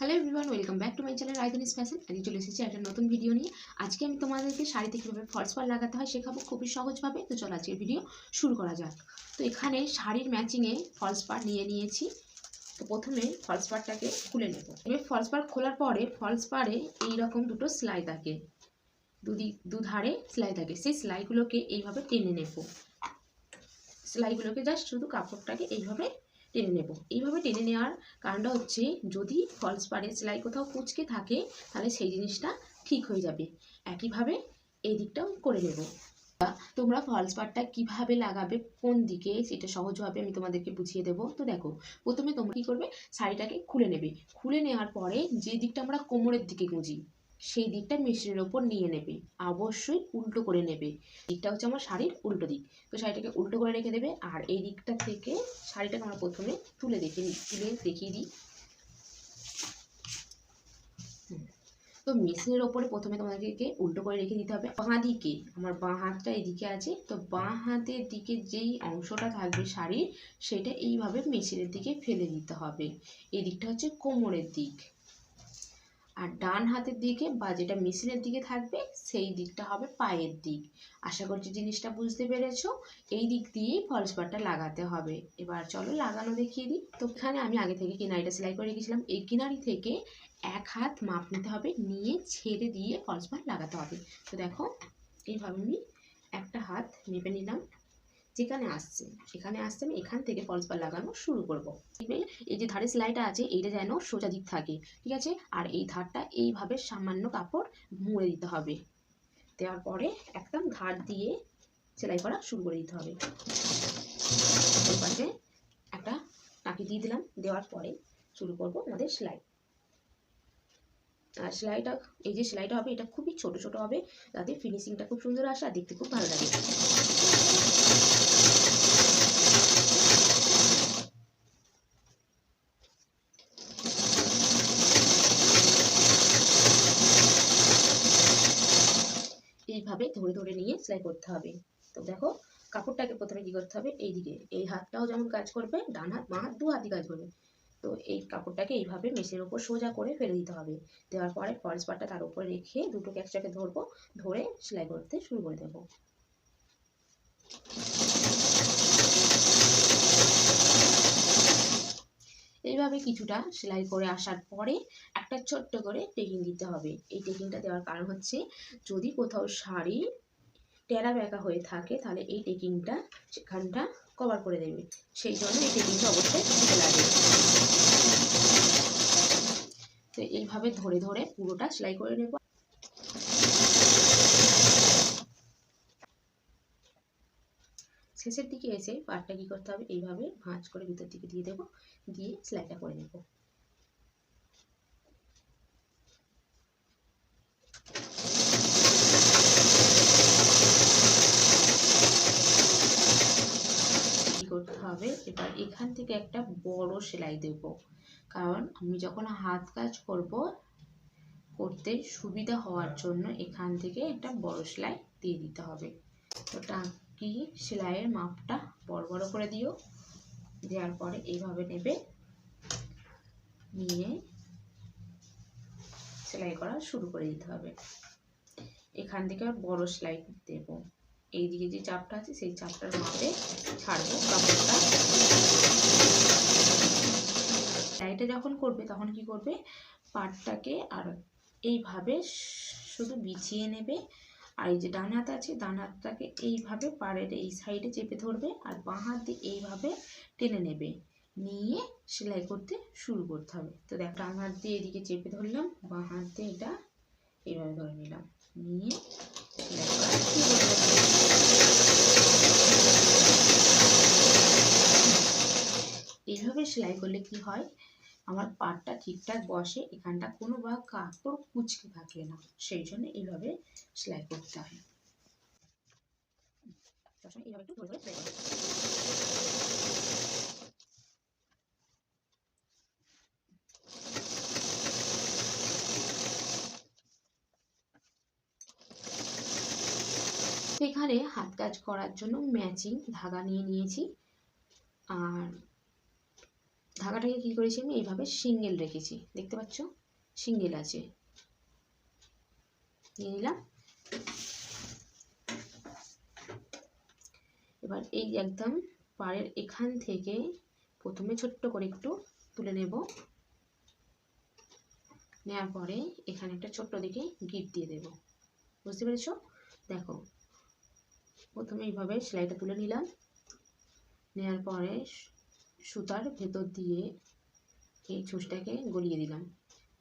Hello everyone welcome back to my channel রাইদনিস fashion আজকে চলে এসেছি একটা নতুন ভিডিও নিয়ে। আজকে আমি তোমাদেরকে শাড়িতে কীভাবে ফলস পার লাগাতে হয় শেখাবো খুবই সহজভাবে। তো চলো আজকের ভিডিও শুরু করা যাক। তো এখানে শাড়ির ম্যাচিংয়ে ফলস পার নিয়ে নিয়েছি। তো প্রথমে ফলস পারটাকে খুলে নেব। এবার ফলস পার খোলার পরে ফলস পারে এইরকম দুটো সেলাই থাকে। দুদিক দুধারে সেলাই থাকে। সেই সেলাইগুলোকে এইভাবে টেনে নেব। সেলাইগুলোকে জাস্ট শুধু কাপড়টাকে এইভাবে টেনে নেব। এইভাবে টেনে নেওয়ার কারণটা হচ্ছে, যদি ফলস পাড়ে সেলাই কোথাও কুচকে থাকে, তাহলে সেই জিনিসটা ঠিক হয়ে যাবে। একইভাবে এই দিকটাও করে নেব। তোমরা ফলস পাড়টা কীভাবে লাগাবে, কোন দিকে সেটা সহজভাবে আমি তোমাদেরকে বুঝিয়ে দেবো। তো দেখো, প্রথমে তোমরা কী করবে, শাড়িটাকে খুলে নেবে। খুলে নেওয়ার পরে যে দিকটা আমরা কোমরের দিকে গুঁজি সেই দিকটা মেশিনের ওপর নিয়ে নেবে। অবশ্যই উল্টো করে নেবে। দিকটা হচ্ছে আমার শাড়ির উল্টো দিক। তো শাড়িটাকে উল্টো করে রেখে দেবে আর এই দিকটা থেকে শাড়িটাকে আমরা প্রথমে তুলে দেখে নিই। তুলে দেখিয়ে দিই। তো মেশিনের ওপরে প্রথমে তোমাদেরকে উল্টো করে রেখে দিতে হবে। বাঁ দিকে, আমার বাঁ হাতটা এদিকে আছে। তো বাঁ হাতের দিকে যেই অংশটা থাকবে শাড়ির, সেটা এইভাবে মেশিনের দিকে ফেলে দিতে হবে। এই দিকটা হচ্ছে কোমরের দিক। আর ডান হাতের দিকে বা যেটা মেশিনের দিকে থাকবে, সেই দিকটা হবে পায়ের দিক। আশা করছি জিনিসটা বুঝতে পেরেছ। এই দিক দিয়েই ফলস পাড়টা লাগাতে হবে। এবার চলো লাগানো দেখিয়ে দিই। তো এখানে আমি আগে থেকে কিনারিটা সেলাই করে রেখেছিলাম। এই কিনারি থেকে এক হাত মাপ নিতে হবে, নিয়ে ছেড়ে দিয়ে ফলস পাড় লাগাতে হবে। তো দেখো, এইভাবে আমি একটা হাত মেপে নিলাম। যেখানে আসছে এখানে আসছে আমি এখান থেকে ফলস পাড় লাগানো শুরু করব। এই যে ধারে সেলাইটা আছে, এইটা যেন সোজা দিক থাকে, ঠিক আছে? আর এই ধারটা এইভাবে সামান্য কাপড় মুড়ে দিতে হবে। দেওয়ার পরে একদম ধার দিয়ে সেলাই করা শুরু করে দিতে হবে। একটা টাকি দিয়ে দিলাম, দেওয়ার পরে শুরু করব আমাদের সেলাই। আর সেলাইটা, এই যে সেলাইটা হবে, এটা খুবই ছোট ছোট হবে, তাতে ফিনিশিংটা খুব সুন্দর আসে আর দেখতে খুব ভালো লাগে। এইভাবে ধরে ধরে নিয়ে সেলাই করতে হবে। তো দেখো, কাপড়টাকে প্রথমে কী করতে হবে? এই দিকে এই হাতটাও যেমন কাজ করবে, ডান হাত মা হাত, দু হাতই কাজ করবে। তো এই কাপড়টাকে এইভাবে মেশের ওপর সোজা করে ফেলে দিতে হবে। দেওয়ার পরে ফলস পাটটা তার উপরে রেখে দুটোকে একসাথে ধরবো, ধরে সেলাই করতে শুরু করে দেবো। এইভাবে কিছুটা সেলাই করে আসার পরে একটা ছোট্ট করে টেকিং দিতে হবে। এই টেকিংটা দেওয়ার কারণ হচ্ছে, যদি কোথাও শাড়ি টেরা ব্যাকা হয়ে থাকে, তাহলে এই টেকিংটা সেখানটা কভার করে দেবে। সেই জন্য এই টেকিংটা অবশ্যই দিতে লাগে। তো এইভাবে ধরে ধরে পুরোটা সেলাই করে নেব। শেষের দিকে এসে পাটটা কী করতে হবে এইভাবে ভাঁজ করে ভিতর দিকে দিয়ে দেবো, দিয়ে সেলাইটা করে নেব। করতে হবে? এবার এখান থেকে একটা বড় সেলাই দেব। কারণ আমি যখন হাত কাজ করব, করতে সুবিধা হওয়ার জন্য এখান থেকে একটা বড় সেলাই দিয়ে দিতে হবে। তো টাকি সেলাইয়ের মাপটা বড় বড় করে দিও। দেওয়ার পরে এইভাবে নেবে। নিয়ে সেলাই করা শুরু করে দিতে হবে। এখান থেকে বড় সেলাই দেব। এইদিকে যে চাপটা আছে সেই চাপটার মাপে ছাড়বো কাপড়টা। সেলাইটা যখন করবে তখন কি করবে? পাটটাকে আর এইভাবে শুধু বিছিয়ে নেবে। আর এই যে ডান হাত আছে, ডান হাতটাকে এইভাবে পাড়ের এই সাইডে চেপে ধরবে আর বাঁ হাত দিয়ে এইভাবে টেনে নেবে। নিয়ে সেলাই করতে শুরু করতে হবে। তো দেখ, ডান হাত দিয়ে এদিকে চেপে ধরলাম, বাঁ হাত দিয়ে এটা এইভাবে ধরে নিলাম। নিয়ে এইভাবে সেলাই করলে কি হয়? আমার পাটটা ঠিকঠাক বসে, এখানটা কোনো বা কাপড় কুচকে থাকে না। সেই জন্য এইভাবে সেলাই করতে হয়। এখানে হাত কাজ করার জন্য ম্যাচিং ধাগা নিয়ে নিয়েছি। আর ধাগাটাকে কী করেছি আমি? এইভাবে সিঙ্গেল রেখেছি। দেখতে পাচ্ছ? সিঙ্গেল আছে। নিয়ে নিলাম। এবার এই একদম পাড়ের এখান থেকে প্রথমে ছোট্ট করে একটু তুলে নেব। নেওয়ার পরে এখানে একটা ছোট্ট দিকে গিট দিয়ে দেব। বুঝতে পেরেছ? দেখো, প্রথমে এইভাবে সেলাইটা তুলে নিলাম। নেওয়ার পরে সুতার ভেতর দিয়ে এই ছুঁচটাকে গলিয়ে দিলাম।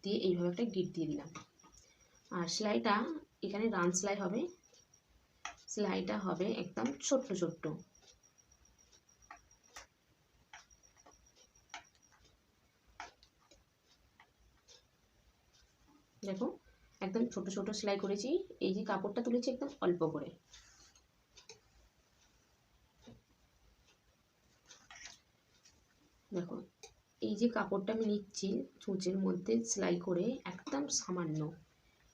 দিয়ে এইভাবে একটা গিট দিয়ে দিলাম। আর সেলাইটা এখানে রান সেলাই হবে। সেলাইটা হবে একদম ছোট্ট ছোট্ট। দেখো, একদম ছোট ছোট সেলাই করেছি। এই যে কাপড়টা তুলেছি একদম অল্প করে। দেখো, এই যে কাপড়টা আমি নিচ্ছি চুঁচের মধ্যে সেলাই করে একদম সামান্য,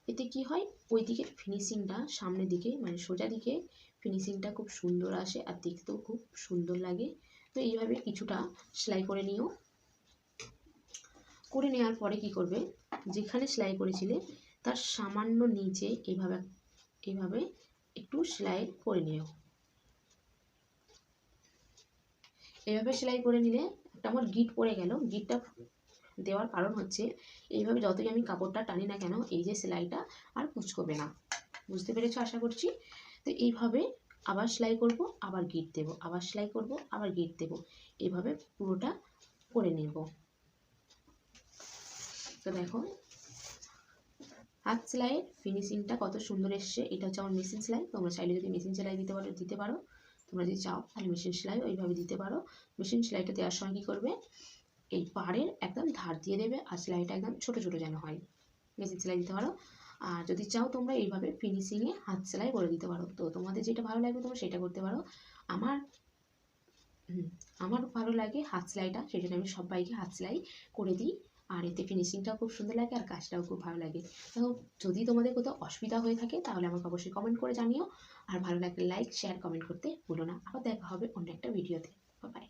এতে কি হয়? ওই দিকের ফিনিশিংটা সামনের দিকে মানে সোজা দিকে ফিনিশিংটা খুব সুন্দর আসে আর দেখতেও খুব সুন্দর লাগে। তো এইভাবে কিছুটা সেলাই করে নিও। করে নেওয়ার পরে কি করবে? যেখানে সেলাই করেছিলে, তার সামান্য নিচে এইভাবে এইভাবে একটু সেলাই করে নিও। এইভাবে সেলাই করে নিলে আমার গিট পড়ে গেল গিটটা দেওয়ার কারণ হচ্ছে এইভাবে যতই আমি কাপড়টা টানি না কেন, এই যে সেলাইটা আর কুচকবে না। বুঝতে পেরেছ আশা করছি? তো এইভাবে আবার সেলাই করব, আবার গিট দেব, আবার সেলাই করব, আবার গিট দেব। এইভাবে পুরোটা করে নেব। তো দেখো, হাত সেলাইয়ের ফিনিশিংটা কত সুন্দর এসছে। এটা হচ্ছে আমার মেশিন সেলাই, তোমরা চাইলে যদি মেশিন সেলাই দিতে পারো দিতে পারো। তোমরা যদি চাও তাহলে মেশিন সেলাই ওইভাবে দিতে পারো। মেশিন সেলাইটা দেওয়ার সময় কী করবে? এই পাড়ের একদম ধার দিয়ে দেবে আর সেলাইটা একদম ছোটো ছোটো যেন হয়। মেশিন সেলাই দিতে পারো। আর যদি চাও তোমরা এইভাবে ফিনিশিংয়ে হাত সেলাই করে দিতে পারো। তো তোমাদের যেটা ভালো লাগবে তোমরা সেটা করতে পারো। আমার আমার ভালো লাগে হাত সেলাইটা। সেজন্য আমি সবাইকে হাত সেলাই করে দিই। আর এতে ফিনিশিংটাও খুব সুন্দর লাগে আর কাজটাও খুব ভালো লাগে। তো যদি তোমাদের কোথাও অসুবিধা হয়ে থাকে তাহলে আমাকে অবশ্যই কমেন্ট করে জানিও। আর ভালো লাগলে লাইক শেয়ার কমেন্ট করতে ভুলো না। আবার দেখা হবে অন্য একটা ভিডিওতে বাই